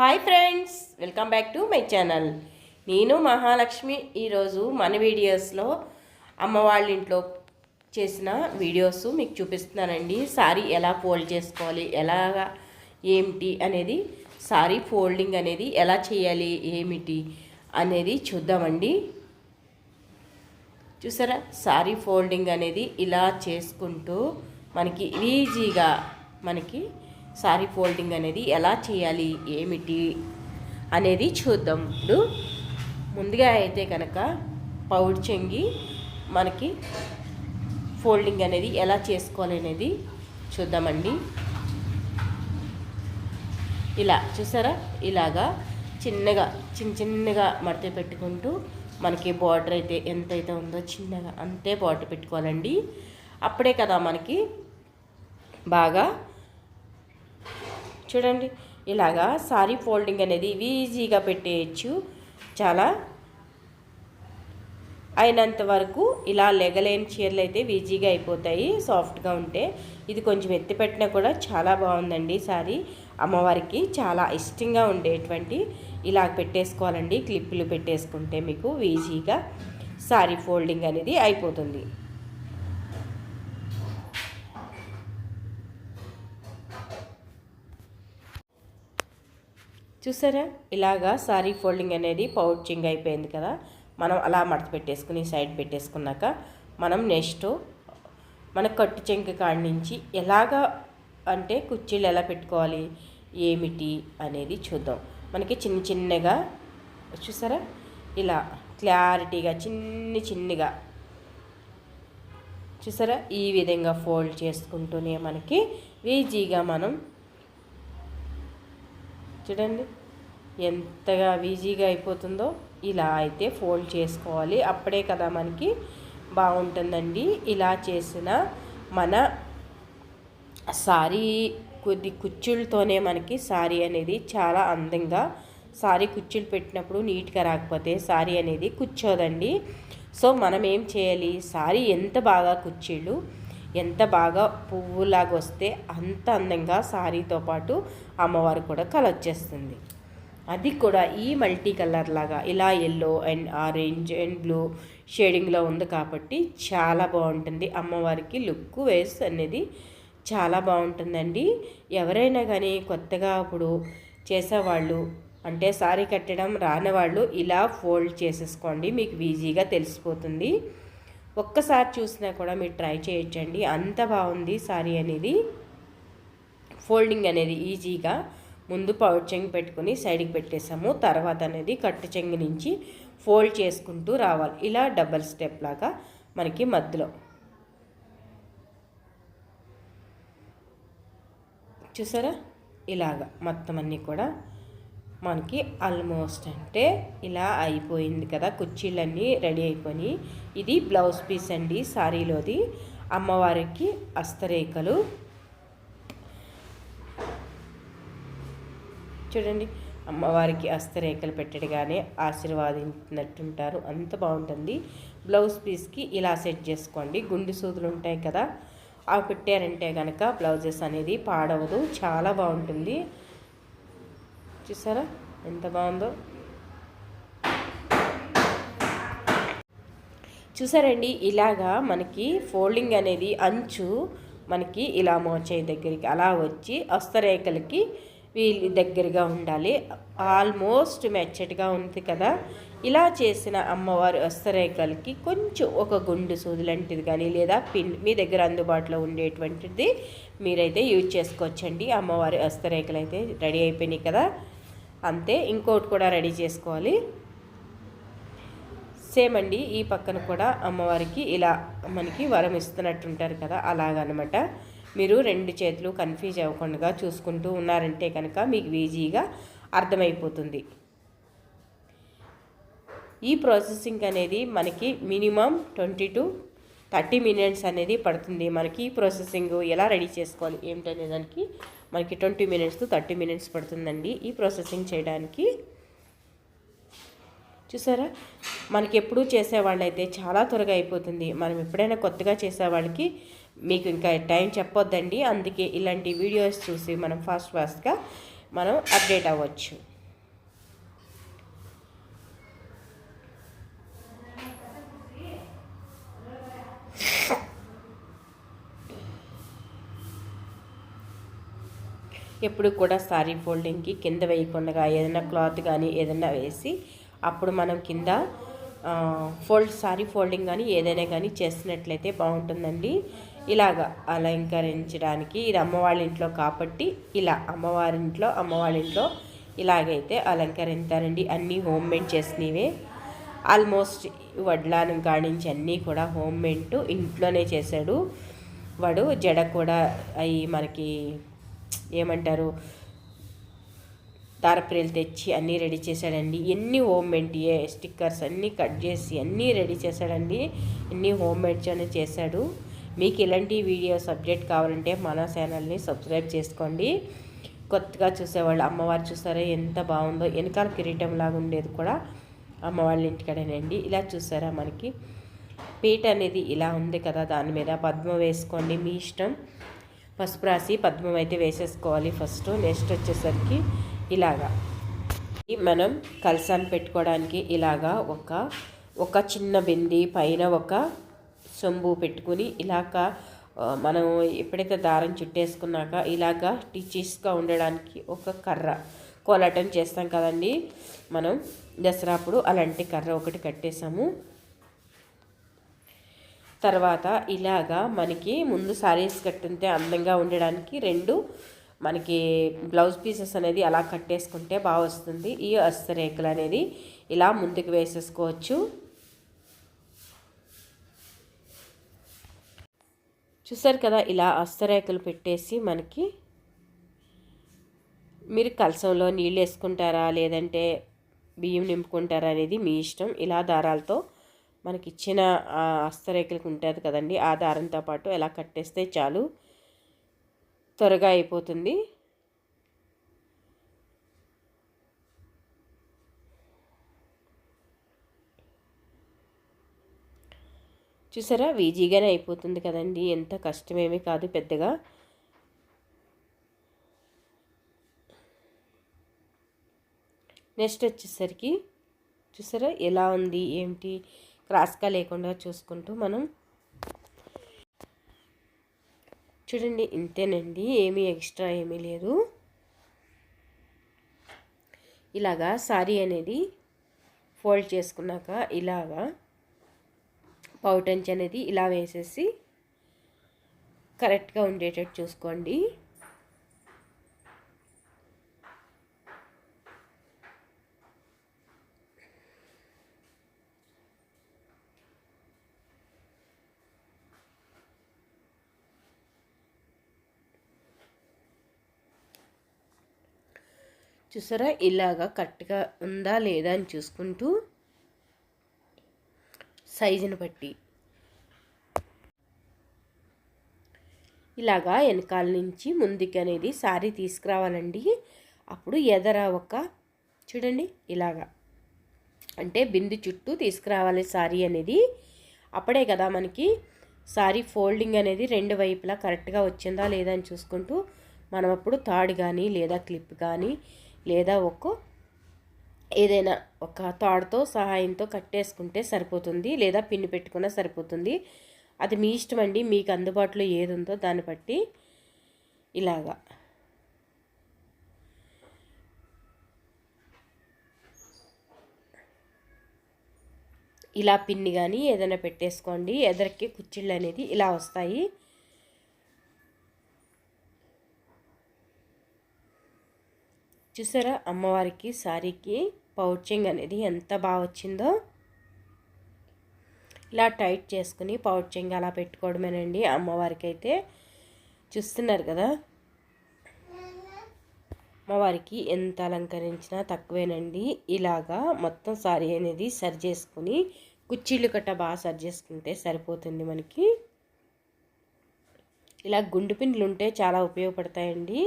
Hi friends welcome back to my channel. నేను మహాలక్ష్మి. ఈరోజు మన వీడియోస్లో అమ్మ వాళ్ళ ఇంట్లో చేసిన వీడియోస్ మీకు చూపిస్తున్నానండి. సారీ ఎలా ఫోల్డ్ చేసుకోవాలి ఎలాగా ఏమిటి అనేది సారీ ఫోల్డింగ్ అనేది ఎలా చేయాలి ఏమిటి అనేది చూద్దామండి. చూసారా? సారీ ఫోల్డింగ్ అనేది ఇలా చేసుకుంటూ మనకి ఈజీగా మనకి సారీ ఫోల్డింగ్ అనేది ఎలా చేయాలి ఏమిటి అనేది చూద్దాం. ఇప్పుడు ముందుగా అయితే కనుక పౌడ్ చెంగి మనకి ఫోల్డింగ్ అనేది ఎలా చేసుకోవాలి అనేది చూద్దామండి. ఇలా చూసారా? ఇలాగా చిన్నగా చిన్న చిన్నగా మడత పెట్టుకుంటూ మనకి బార్డర్ అయితే ఎంతైతే ఉందో చిన్నగా అంతే బార్డర్ పెట్టుకోవాలండి. అప్పుడే కదా మనకి బాగా చూడండి. ఇలాగా సారీ ఫోల్డింగ్ అనేది ఈజీగా పెట్టేయచ్చు. చాలా అయినంత వరకు ఇలా లెగలేని చీరలు అయితే ఈజీగా అయిపోతాయి సాఫ్ట్గా ఉంటే. ఇది కొంచెం ఎత్తి పెట్టినా కూడా చాలా బాగుందండి సారీ. అమ్మవారికి చాలా ఇష్టంగా ఉండేటువంటి ఇలా పెట్టేసుకోవాలండి క్లిప్పులు పెట్టేసుకుంటే మీకు ఈజీగా సారీ ఫోల్డింగ్ అనేది అయిపోతుంది. చూసారా? ఇలాగా సారీ ఫోల్డింగ్ అనేది పౌచింగ్ అయిపోయింది కదా? మనం అలా మడత పెట్టేసుకుని సైడ్ పెట్టేసుకున్నాక మనం నెక్స్ట్ మన కట్టు చెంక కాడి నుంచి ఎలాగా అంటే కుర్చీలు ఎలా పెట్టుకోవాలి? ఏమిటి అనేది చూద్దాం. మనకి చిన్న చిన్నగా చూసారా? ఇలా క్లారిటీగా చిన్ని చిన్నగా చూసారా? ఈ విధంగా ఫోల్డ్ చేసుకుంటూనే మనకి ఈజీగా మనం చూడండి. ఎంతగా ఈజీగా అయిపోతుందో ఇలా అయితే ఫోల్డ్ చేసుకోవాలి. అప్పుడే కదా మనకి బాగుంటుందండి. ఇలా చేసిన మన సారీ కొద్ది కుచ్చులతోనే మనకి సారీ అనేది చాలా అందంగా సారీ కుచ్చులు పెట్టినప్పుడు నీట్గా రాకపోతే సారీ అనేది కూర్చోదండి సో మనం ఏం చేయాలి? సారీ ఎంత బాగా కుచ్చిళ్ళు? ఎంత బాగా పువ్వులాగా వస్తే అంత అందంగా శారీతో పాటు అమ్మవారు కూడా కలొచ్చేస్తుంది అది కూడా ఈ మల్టీ కలర్ లాగా ఇలా yellow and orange and blue షేడింగ్లో ఉంది కాబట్టి చాలా బాగుంటుంది. అమ్మవారికి లుక్ వేస్ అనేది చాలా బాగుంటుందండి. ఎవరైనా కానీ కొత్తగా ఇప్పుడు చేసేవాళ్ళు అంటే సారీ కట్టడం రాని వాళ్ళు ఇలా ఫోల్డ్ చేసేసుకోండి. మీకు ఈజీగా తెలిసిపోతుంది. ఒక్కసారి చూసినా కూడా మీరు ట్రై చేయొచ్చండి. అంత బాగుంది సారీ అనేది. ఫోల్డింగ్ అనేది ఈజీగా ముందు పౌడ్ చెంగు పెట్టుకుని సైడ్కి పెట్టేసాము. తర్వాత అనేది కట్టు చెంగు నుంచి ఫోల్డ్ చేసుకుంటూ రావాలి. ఇలా డబల్ స్టెప్ లాగా మనకి మధ్యలో. చూసారా? ఇలాగా మొత్తం అన్నీ కూడా మనకి ఆల్మోస్ట్ అంటే ఇలా అయిపోయింది కదా కుర్చీలన్నీ రెడీ అయిపోయి ఇది బ్లౌజ్ పీస్ అండి సారీలోది. అమ్మవారికి అస్తరేఖలు చూడండి అమ్మవారికి అస్తరేఖలు పెట్టడగానే ఆశీర్వాదించినట్టుంటారు. అంత బాగుంటుంది. బ్లౌజ్ పీస్కి ఇలా సెట్ చేసుకోండి. గుండు సూదులు ఉంటాయి కదా అవి పెట్టారంటే కనుక బ్లౌజెస్ అనేది పాడవదు. చాలా బాగుంటుంది. చూసారా? ఎంత బాగుందో. చూసారండి ఇలాగా మనకి ఫోల్డింగ్ అనేది అంచు మనకి ఇలా మోచేయి దగ్గరికి అలా వచ్చి హస్తరేఖలకి వీళ్ళు దగ్గరగా ఉండాలి. ఆల్మోస్ట్ మెచ్చటిగా ఉంది కదా. ఇలా చేసిన అమ్మవారి హస్తరేఖలకి కొంచెం ఒక గుండు సూది లాంటిది కానీ లేదా పిన్ మీ దగ్గర అందుబాటులో ఉండేటువంటిది మీరైతే యూజ్ చేసుకోవచ్చండి. అమ్మవారి హస్తరేఖలు అయితే రెడీ అయిపోయినాయి కదా. అంతే ఇంకోటి కూడా రెడీ చేసుకోవాలి. సేమ్ అండి ఈ పక్కన కూడా అమ్మవారికి ఇలా మనకి వరం ఇస్తున్నట్టుంటారు కదా అలాగనమాట. మీరు రెండు చేతులు కన్ఫ్యూజ్ అవ్వకుండా చూసుకుంటూ ఉన్నారంటే కనుక మీకు ఈజీగా అర్థమైపోతుంది. ఈ ప్రాసెసింగ్ అనేది మనకి minimum twenty two thirty minutes అనేది పడుతుంది. మనకి ఈ ప్రాసెసింగ్ ఎలా రెడీ చేసుకోవాలి ఏమిటనే దానికి మనకి ట్వంటీ మినిట్స్ థర్టీ మినిట్స్ పడుతుందండి ఈ ప్రాసెసింగ్ చేయడానికి. చూసారా? మనకి ఎప్పుడూ చేసేవాళ్ళైతే చాలా త్వరగా అయిపోతుంది. మనం ఎప్పుడైనా కొత్తగా చేసేవాళ్ళకి మీకు ఇంకా టైం చెప్పొద్దండి. అందుకే ఇలాంటి వీడియోస్ చూసి మనం ఫాస్ట్ ఫాస్ట్గా మనం అప్డేట్ అవ్వచ్చు. ఎప్పుడు కూడా సారీ ఫోల్డింగ్కి కింద వేయకుండా ఏదైనా క్లాత్ కానీ ఏదైనా వేసి అప్పుడు మనం కింద ఫోల్డ్ సారీ ఫోల్డింగ్ కానీ ఏదైనా కానీ చేసినట్లయితే బాగుంటుందండి. ఇలాగ అలంకరించడానికి ఇది అమ్మవాళ్ళ ఇంట్లో కాబట్టి ఇలా అమ్మవారింట్లో అమ్మవాళ్ళ ఇంట్లో ఇలాగైతే అలంకరిస్తారండి అన్నీ హోమ్ మేడ్ చేసినవే. ఆల్మోస్ట్ వడ్లాను కాడించి అన్నీ కూడా హోమ్ మేడ్ ఇంట్లోనే చేశాడు. వాడు జడ కూడా అవి మనకి ఏమంటారు? దారప్రేలు తెచ్చి అన్నీ రెడీ చేశాడండి. ఎన్ని హోమ్ మేడ్ ఏ స్టిక్కర్స్ అన్నీ కట్ చేసి అన్నీ రెడీ చేశాడండి. ఎన్ని హోమ్ మేడ్స్ చేశాడు. మీకు ఇలాంటి వీడియో సబ్జెక్ట్ కావాలంటే మన ఛానల్ని సబ్స్క్రైబ్ చేసుకోండి. కొత్తగా చూసేవాళ్ళు అమ్మవారు చూసారా ఎంత బాగుందో. వెనకాల కిరీటం లాగా ఉండేది కూడా అమ్మవాళ్ళ ఇంటికాడేనండి. ఇలా చూసారా మనకి? పీట అనేది ఇలా ఉంది కదా దాని మీద పద్మ వేసుకోండి మీ ఇష్టం. పసుపు రాసి పద్మం అయితే వేసేసుకోవాలి ఫస్ట్ నెక్స్ట్ వచ్చేసరికి ఇలాగా. మనం కలసాన్ని పెట్టుకోవడానికి ఇలాగా ఒక ఒక చిన్న బింది పైన ఒక సొంబు పెట్టుకుని ఇలాగ మనం ఎప్పుడైతే దారం చుట్టేసుకున్నాక ఇలాగా టీచీస్గా ఉండడానికి ఒక కర్ర. కోలాటం చేస్తాం కదండి. మనం దసరా అప్పుడు అలాంటి కర్ర ఒకటి కట్టేసాము. తర్వాత ఇలాగా మనకి ముందు శారీస్ కట్టితే అందంగా ఉండడానికి రెండు మనకి బ్లౌజ్ పీసెస్ అనేది అలా కట్టేసుకుంటే బాగా వస్తుంది. ఈ అస్తరేఖలు అనేది ఇలా ముందుకు వేసేసుకోవచ్చు. చూసారు కదా ఇలా అస్తరేఖలు పెట్టేసి మనకి మీరు కలసంలో నీళ్ళు వేసుకుంటారా లేదంటే బియ్యం నింపుకుంటారా అనేది మీ ఇష్టం. ఇలా దారాలతో మనకి ఇచ్చిన అస్తరేఖలకు ఉంటుంది కదండి. ఆ దారంతో పాటు ఎలా కట్టేస్తే చాలు త్వరగా అయిపోతుంది. చూసారా? వీజీగానే అయిపోతుంది కదండి. ఎంత కష్టమేమీ కాదు పెద్దగా. నెక్స్ట్ వచ్చేసరికి చూసారా? ఎలా ఉంది? ఏంటి? క్రాస్గా లేకుండా చూసుకుంటూ మనం చూడండి ఇంతేనండి ఏమీ ఎక్స్ట్రా ఏమీ లేదు. ఇలాగా సారీ అనేది ఫోల్డ్ చేసుకున్నాక ఇలాగా పౌటంచ్ అనేది ఇలా వేసేసి కరెక్ట్గా ఉండేటట్టు చూసుకోండి. చూసారా? ఇలాగా కరెక్ట్గా ఉందా లేదా అని చూసుకుంటూ సైజుని బట్టి. ఇలాగా వెనకాల నుంచి ముందుకి అనేది సారీ తీసుకురావాలండి. అప్పుడు ఎదర ఒక చూడండి ఇలాగా. అంటే బిందు చుట్టూ తీసుకురావాలి సారీ అనేది. అప్పుడే కదా మనకి సారీ ఫోల్డింగ్ అనేది రెండు వైపులా కరెక్ట్గా వచ్చిందా లేదా అని చూసుకుంటూ మనం అప్పుడు తాడు కానీ లేదా క్లిప్ కానీ లేదా ఒక ఏదైనా ఒక తాడుతో సహాయంతో కట్టేసుకుంటే సరిపోతుంది లేదా పిన్ని పెట్టుకున్నా సరిపోతుంది. అది మీ ఇష్టం అండి మీకు అందుబాటులో ఏది ఉందో దాన్ని బట్టి ఇలాగా. ఇలా పిన్ని కానీ ఏదైనా పెట్టేసుకోండి. ఎదరికి కుచ్చిళ్ళు అనేది ఇలా వస్తాయి. చూసారా? అమ్మవారికి శారీకి పౌచింగ్ అనేది ఎంత బాగా వచ్చిందో. ఇలా టైట్ చేసుకుని పౌచింగ్ అలా పెట్టుకోవడమేనండి అమ్మవారికి అయితే చూస్తున్నారు కదా? అమ్మవారికి ఎంత అలంకరించినా తక్కువేనండి. ఇలాగా మొత్తం సారీ అనేది సరి చేసుకుని కుర్చీలు కట్ట బాగా సరి చేసుకుంటే సరిపోతుంది మనకి. ఇలా గుండు పిండిలు ఉంటే చాలా ఉపయోగపడతాయండి.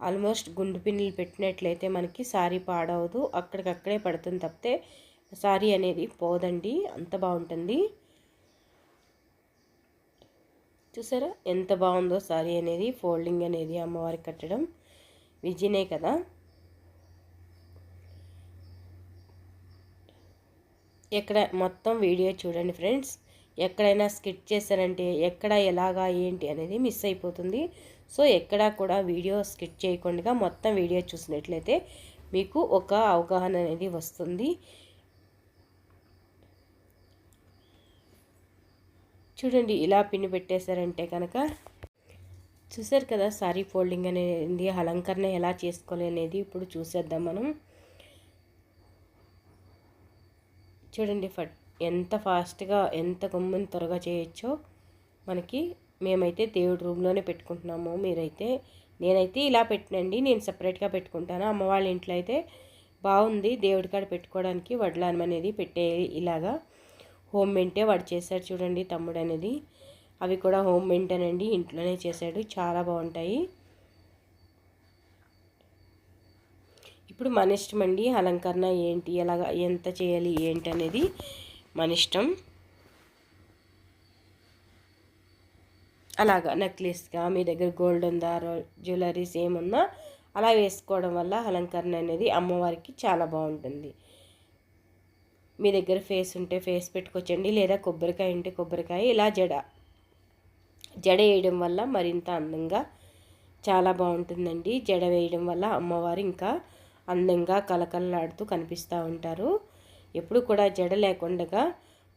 ఆల్మోస్ట్ గుండు పిన్నులు పెట్టినట్లయితే మనకి సారీ పాడవదు. అక్కడికక్కడే పడుతుంది తప్పితే సారీ అనేది పోదండి. అంత బాగుంటుంది. చూసారా? ఎంత బాగుందో సారీ అనేది ఫోల్డింగ్ అనేది అమ్మవారికి కట్టడం. విజయనే కదా? ఎక్కడ మొత్తం వీడియో చూడండి ఫ్రెండ్స్. ఎక్కడైనా స్కిట్ చేశారంటే ఎక్కడ ఎలాగా ఏంటి అనేది మిస్ అయిపోతుంది. సో ఎక్కడా కూడా వీడియో స్కిట్ చేయకుండా మొత్తం వీడియో చూసినట్లయితే మీకు ఒక అవగాహన అనేది వస్తుంది. చూడండి ఇలా పిన్ పెట్టేశారంటే కనుక చూసారు కదా సారీ ఫోల్డింగ్ అనేది అలంకరణ ఎలా చేసుకోవాలి అనేది ఇప్పుడు చూసేద్దాం మనం. చూడండి ఫట్ ఎంత ఫాస్ట్గా ఎంత గమ్ముని త్వరగా చేయొచ్చో మనకి మేమైతే దేవుడి రూమ్లోనే పెట్టుకుంటున్నాము. మీరైతే నేనైతే ఇలా పెట్టినండి. నేను సపరేట్గా పెట్టుకుంటాను. అమ్మ వాళ్ళ ఇంట్లో అయితే బాగుంది. దేవుడి కాడ పెట్టుకోవడానికి వడ్లానం అనేది పెట్టే ఇలాగా హోమ్ మెంటే వాడు చేశాడు చూడండి తమ్ముడు అనేది. అవి కూడా హోమ్ మెంటేనండి. ఇంట్లోనే చేశాడు. చాలా బాగుంటాయి. ఇప్పుడు మన ఇష్టం అండి. అలంకరణ ఏంటి? ఎలాగ ఎంత చేయాలి? ఏంటి అనేది మన ఇష్టం. అలాగా నెక్లెస్గా మీ దగ్గర గోల్డ్ ఉందా జ్యువెలరీస్ ఏమున్నా అలా వేసుకోవడం వల్ల అలంకరణ అనేది అమ్మవారికి చాలా బాగుంటుంది. మీ దగ్గర ఫేస్ ఉంటే ఫేస్ పెట్టుకోవచ్చండి లేదా కొబ్బరికాయ ఉంటే కొబ్బరికాయ ఇలా జడ జడ వేయడం వల్ల మరింత అందంగా చాలా బాగుంటుందండి. జడ వేయడం వల్ల అమ్మవారు ఇంకా అందంగా కలకలలాడుతూ కనిపిస్తూ ఉంటారు. ఎప్పుడు కూడా జడ లేకుండా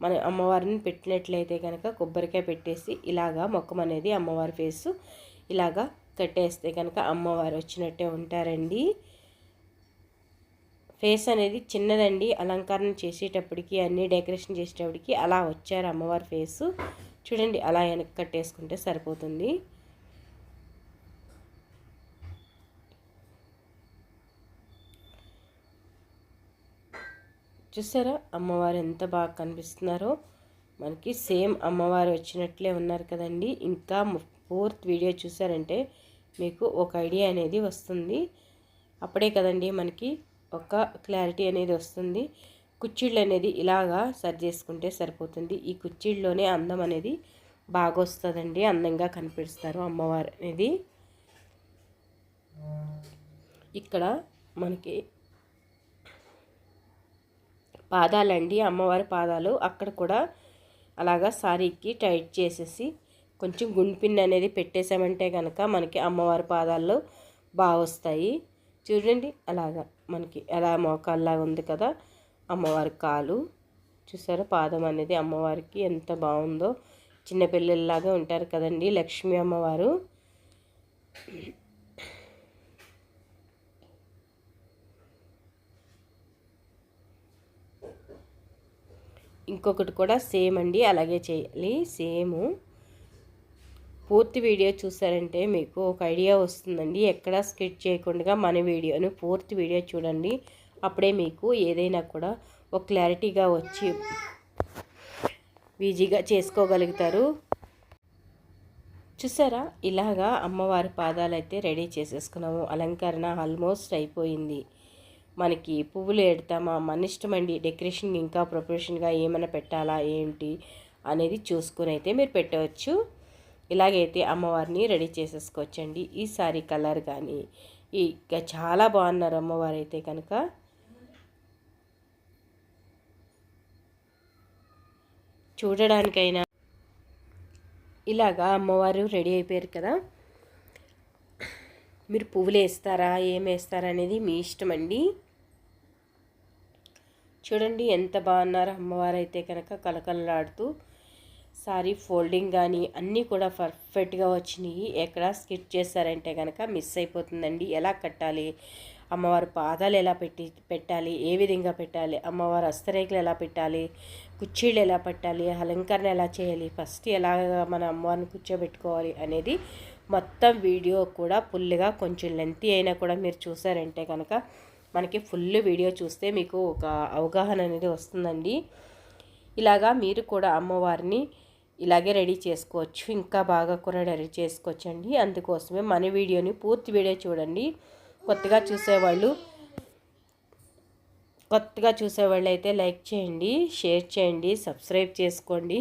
మన అమ్మవారిని పెట్టినట్లయితే కనుక కొబ్బరికాయ పెట్టేసి ఇలాగా మొక్కం అనేది అమ్మవారి ఫేసు ఇలాగా కట్టేస్తే కనుక అమ్మవారు వచ్చినట్టే ఉంటారండి. ఫేస్ అనేది చిన్నదండి. అలంకరణ చేసేటప్పటికి అన్నీ డెకరేషన్ చేసేటప్పటికి అలా వచ్చారు అమ్మవారి ఫేసు. చూడండి అలా వెనక్కి కట్టేసుకుంటే సరిపోతుంది. చూసారా? అమ్మవారు ఎంత బాగా కనిపిస్తున్నారో. మనకి సేమ్ అమ్మవారు వచ్చినట్లే ఉన్నారు కదండి. ఇంకా ఫోర్త్ వీడియో చూసారంటే మీకు ఒక ఐడియా అనేది వస్తుంది. అప్పుడే కదండి మనకి ఒక క్లారిటీ అనేది వస్తుంది. కుచ్చిళ్ళు అనేది ఇలాగా సరి చేసుకుంటే సరిపోతుంది. ఈ కుచ్చిళ్ళలోనే అందం అనేది బాగా వస్తుందండి అందంగా కనిపిస్తారు అమ్మవారు అనేది. ఇక్కడ మనకి పాదాలండి అమ్మవారి పాదాలు. అక్కడ కూడా అలాగా సారీకి టైట్ చేసేసి కొంచెం గుండిపిన్ అనేది పెట్టేసామంటే కనుక మనకి అమ్మవారి పాదాల్లో బాగా వస్తాయి. చూడండి అలాగా మనకి ఎలా మోకాల్లాగా ఉంది కదా అమ్మవారి కాలు. చూసారా పాదం అనేది అమ్మవారికి ఎంత బాగుందో. చిన్నపిల్లల్లాగా ఉంటారు కదండి లక్ష్మీ అమ్మవారు. ఇంకొకటి కూడా సేమ్ అండి అలాగే చేయాలి. సేము. పూర్తి వీడియో చూసారంటే మీకు ఒక ఐడియా వస్తుందండి. ఎక్కడ స్కిట్ చేయకుండా మన వీడియోను పూర్తి వీడియో చూడండి. అప్పుడే మీకు ఏదైనా కూడా ఒక క్లారిటీగా వచ్చి ఈజీగా చేసుకోగలుగుతారు. చూసారా? ఇలాగా అమ్మవారి పాదాలు అయితే రెడీ చేసేసుకున్నాము. అలంకరణ ఆల్మోస్ట్ అయిపోయింది. మనకి పువ్వులు ఎడతామా మన ఇష్టమండి డెకరేషన్ ఇంకా ప్రొఫెషన్గా ఏమైనా పెట్టాలా ఏంటి అనేది చూసుకుని అయితే మీరు పెట్టవచ్చు. ఇలాగైతే అమ్మవారిని రెడీ చేసేసుకోవచ్చండి. ఈ సారీ కలర్ కానీ ఇక చాలా బాగున్నారు అమ్మవారు అయితే కనుక. చూడడానికైనా ఇలాగా అమ్మవారు రెడీ అయిపోయారు కదా. మీరు పువ్వులు వేస్తారా ఏం వేస్తారా అనేది మీ ఇష్టం అండి చూడండి ఎంత బాగున్నారు అమ్మవారు అయితే కనుక కలకలలాడుతూ సారీ ఫోల్డింగ్ కానీ అన్నీ కూడా పర్ఫెక్ట్గా వచ్చినాయి. ఎక్కడ స్కిట్ చేశారంటే కనుక మిస్ అయిపోతుందండి. ఎలా కట్టాలి? అమ్మవారు పాదాలు ఎలా పెట్టి పెట్టాలి? ఏ విధంగా పెట్టాలి? అమ్మవారు అస్తరేఖలు ఎలా పెట్టాలి? కుర్చీలు ఎలా పెట్టాలి? అలంకరణ ఎలా చేయాలి? ఫస్ట్ ఎలాగా మన అమ్మవారిని కూర్చోబెట్టుకోవాలి అనేది మొత్తం వీడియో కూడా ఫుల్గా కొంచెం లెంతీ అయినా కూడా మీరు చూసారంటే కనుక మనకి ఫుల్ వీడియో చూస్తే మీకు ఒక అవగాహన అనేది వస్తుందండి. ఇలాగా మీరు కూడా అమ్మవారిని ఇలాగే రెడీ చేసుకోవచ్చు. ఇంకా బాగా కూడా రెడీ చేసుకోవచ్చండి. అందుకోసమే మన వీడియోని పూర్తి వీడియో చూడండి. కొత్తగా చూసేవాళ్ళు కొత్తగా చూసేవాళ్ళు అయితే లైక్ చేయండి షేర్ చేయండి సబ్స్క్రైబ్ చేసుకోండి.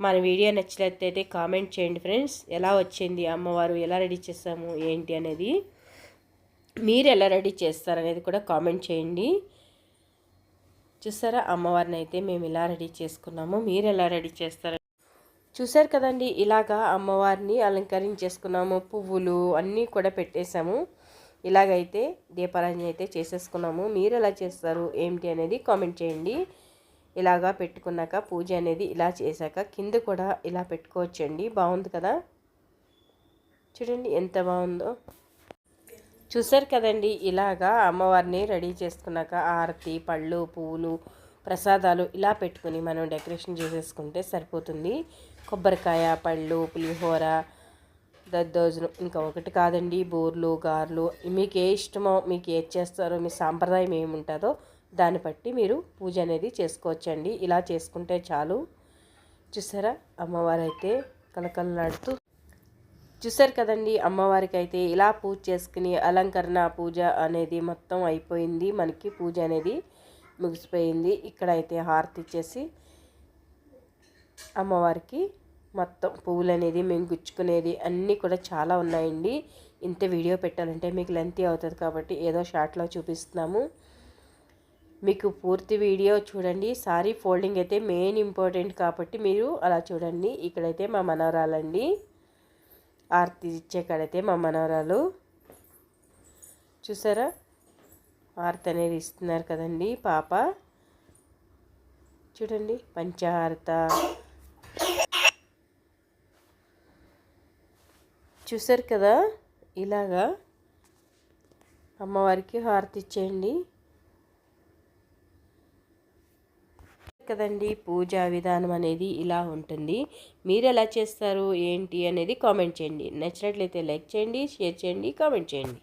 మన వీడియో నచ్చినట్లయితే కామెంట్ చేయండి ఫ్రెండ్స్ ఎలా వచ్చింది అమ్మవారు? ఎలా రెడీ చేసాము ఏంటి అనేది మీరు ఎలా రెడీ చేస్తారనేది కూడా కామెంట్ చేయండి. చూసారా అమ్మవారిని అయితే మేము ఇలా రెడీ చేసుకున్నాము. మీరు ఎలా రెడీ చేస్తారు. చూసారు కదండి ఇలాగా అమ్మవారిని అలంకరించేసుకున్నాము. పువ్వులు అన్నీ కూడా పెట్టేశాము. ఇలాగైతే దీపారాధన అయితే చేసేసుకున్నాము. మీరు ఎలా చేస్తారు ఏమిటి అనేది కామెంట్ చేయండి. ఇలాగా పెట్టుకున్నాక పూజ అనేది ఇలా చేశాక కింద కూడా ఇలా పెట్టుకోవచ్చండి. బాగుంది కదా. చూడండి ఎంత బాగుందో. చూసారు కదండి ఇలాగా అమ్మవారిని రెడీ చేసుకున్నాక ఆరతి పళ్ళు పువ్వులు ప్రసాదాలు ఇలా పెట్టుకుని మనం డెకరేషన్ చేసేసుకుంటే సరిపోతుంది. కొబ్బరికాయ పళ్ళు పులిహోర దద్దోజనం ఇంకా ఒకటి కాదండి బోర్లు గారెలు. మీకు ఏ ఇష్టమో మీకు ఏది చేస్తారో మీ సాంప్రదాయం ఏముంటుందో దాన్ని బట్టి మీరు పూజ అనేది చేసుకోవచ్చండి. ఇలా చేసుకుంటే చాలు. చూసారా? అమ్మవారు అయితే కలకలలాడుతూ చూసారు కదండి అమ్మవారికి అయితే ఇలా పూజ చేసుకుని అలంకరణ పూజ అనేది మొత్తం అయిపోయింది. మనకి పూజ అనేది ముగిసిపోయింది. ఇక్కడైతే హారతి ఇచ్చేసి అమ్మవారికి మొత్తం పువ్వులు అనేది మేము గుచ్చుకునేది అన్నీ కూడా చాలా ఉన్నాయండి. ఇంత వీడియో పెట్టాలంటే మీకు లెంతీ అవుతుంది కాబట్టి ఏదో షార్ట్లో చూపిస్తున్నాము. మీకు పూర్తి వీడియో చూడండి. సారీ ఫోల్డింగ్ అయితే మెయిన్ ఇంపార్టెంట్ కాబట్టి మీరు అలా చూడండి. ఇక్కడైతే మా మనవరాలండి. ఆర్తి ఇచ్చే కాడైతే మా మనవరాలు. చూసారా? ఆర్తి అనేది ఇస్తున్నారు కదండి పాప. చూడండి పంచహారత. చూసారు కదా? ఇలాగా అమ్మవారికి హారతి ఇచ్చేయండి. కదండి పూజా విధానం అనేది ఇలా ఉంటుంది. మీరు ఎలా చేస్తారు? ఏంటి? అనేది కామెంట్ చేయండి. నచ్చినట్లయితే లైక్ చేయండి షేర్ చేయండి కామెంట్ చేయండి.